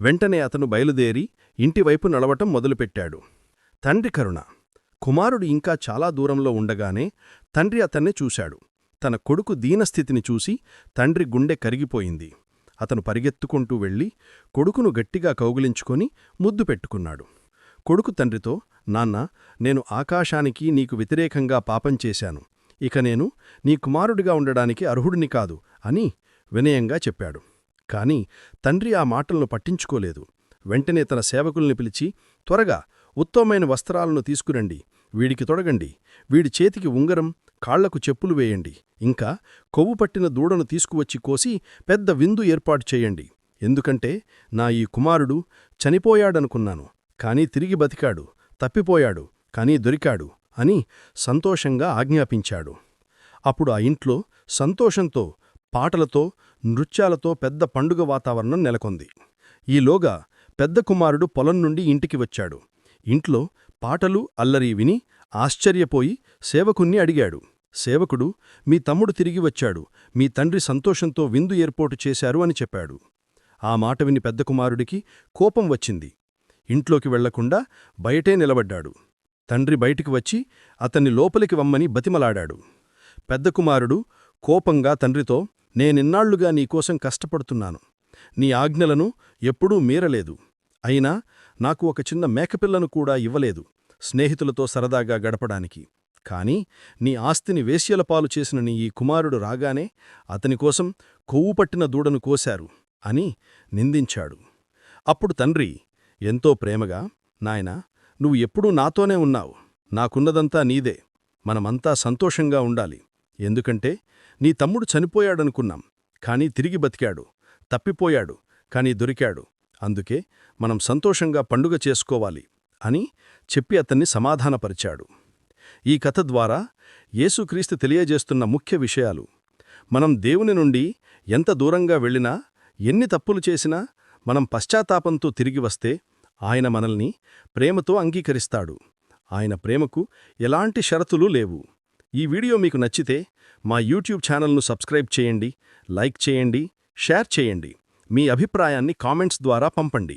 వెంటనే అతను బయలుదేరి ఇంటివైపు నడవటం మొదలుపెట్టాడు. తండ్రి కరుణ. కుమారుడు ఇంకా చాలా దూరంలో ఉండగానే తండ్రి అతన్నే చూశాడు. తన కొడుకు దీనస్థితిని చూసి తండ్రి గుండె కరిగిపోయింది. అతను పరిగెత్తుకుంటూ వెళ్ళి కొడుకును గట్టిగా కౌగిలించుకొని ముద్దు పెట్టుకున్నాడు. కొడుకు తండ్రితో నాన్న నేను ఆకాశానికి నీకు వ్యతిరేకంగా పాపం చేశాను. ఇక నేను నీ కుమారుడిగా ఉండడానికి అర్హుడిని కాదు అని వినయంగా చెప్పాడు. కాని తండ్రి ఆ మాటలను పట్టించుకోలేదు. వెంటనే తన సేవకుల్ని పిలిచి త్వరగా ఉత్తమమైన వస్త్రాలను తీసుకురండి. వీడికి తొడగండి. వీడి చేతికి ఉంగరం కాళ్ళకు చెప్పులు వేయండి. ఇంకా కొవ్వు పట్టిన దూడను తీసుకువచ్చి కోసి పెద్ద విందు ఏర్పాటు చేయండి. ఎందుకంటే నా ఈ కుమారుడు చనిపోయాడనుకున్నాను. కాని తిరిగి బతికాడు. తప్పిపోయాడు. కాని దొరికాడు అని సంతోషంగా ఆజ్ఞాపించాడు. అప్పుడు ఆ ఇంట్లో సంతోషంతో పాటలతో నృత్యాలతో పెద్ద పండుగ వాతావరణం నెలకొంది. ఈలోగా పెద్ద కుమారుడు పొలం నుండి ఇంటికి వచ్చాడు. ఇంట్లో పాటలు అల్లరి విని ఆశ్చర్యపోయి సేవకుణ్ణి అడిగాడు. సేవకుడు మీ తమ్ముడు తిరిగి వచ్చాడు. మీ తండ్రి సంతోషంతో విందు ఏర్పాటు చేశారు అని చెప్పాడు. ఆ మాట విని పెద్ద కుమారుడికి కోపం వచ్చింది. ఇంట్లోకి వెళ్ళకుండా బయటే నిలబడ్డాడు. తండ్రి బయటికి వచ్చి అతన్ని లోపలికి వమ్మని బతిమలాడాడు. పెద్ద కుమారుడు కోపంగా తండ్రితో నేనిన్నాళ్ళుగా నీకోసం కష్టపడుతున్నాను. నీ ఆజ్ఞలను ఎప్పుడూ మీరలేదు. అయినా నాకు ఒక చిన్న మేకపిల్లను కూడా ఇవ్వలేదు స్నేహితులతో సరదాగా గడపడానికి. కాని నీ ఆస్తిని వేశ్యలపాలు చేసిన నీ ఈ కుమారుడు రాగానే అతనికోసం కొవ్వు పట్టిన దూడను కోశారు అని నిందించాడు. అప్పుడు తండ్రి ఎంతో ప్రేమగా నాయనా నువ్వు ఎప్పుడూ నాతోనే ఉన్నావు. నాకున్నదంతా నీదే. మనమంతా సంతోషంగా ఉండాలి. ఎందుకంటే నీ తమ్ముడు చనిపోయాడనుకున్నాం కాని తిరిగి బతికాడు తప్పిపోయాడు కాని దొరికాడు. అందుకే మనం సంతోషంగా పండుగ చేసుకోవాలి అని చెప్పి అతన్ని సమాధానపరిచాడు. ఈ కథ ద్వారా యేసుక్రీస్తు తెలియజేస్తున్న ముఖ్య విషయాలు. మనం దేవుని నుండి ఎంత దూరంగా వెళ్ళినా ఎన్ని తప్పులు చేసినా మనం పశ్చాత్తాపంతో తిరిగి వస్తే ఆయన మనల్ని ప్రేమతో అంగీకరిస్తాడు. ఆయన ప్రేమకు ఎలాంటి షరతులు లేవు. ఈ వీడియో మీకు నచ్చితే మా యూట్యూబ్ ఛానల్ను సబ్స్క్రైబ్ చేయండి లైక్ చేయండి షేర్ చేయండి. మీ అభిప్రాయాన్ని కామెంట్స్ ద్వారా పంపండి.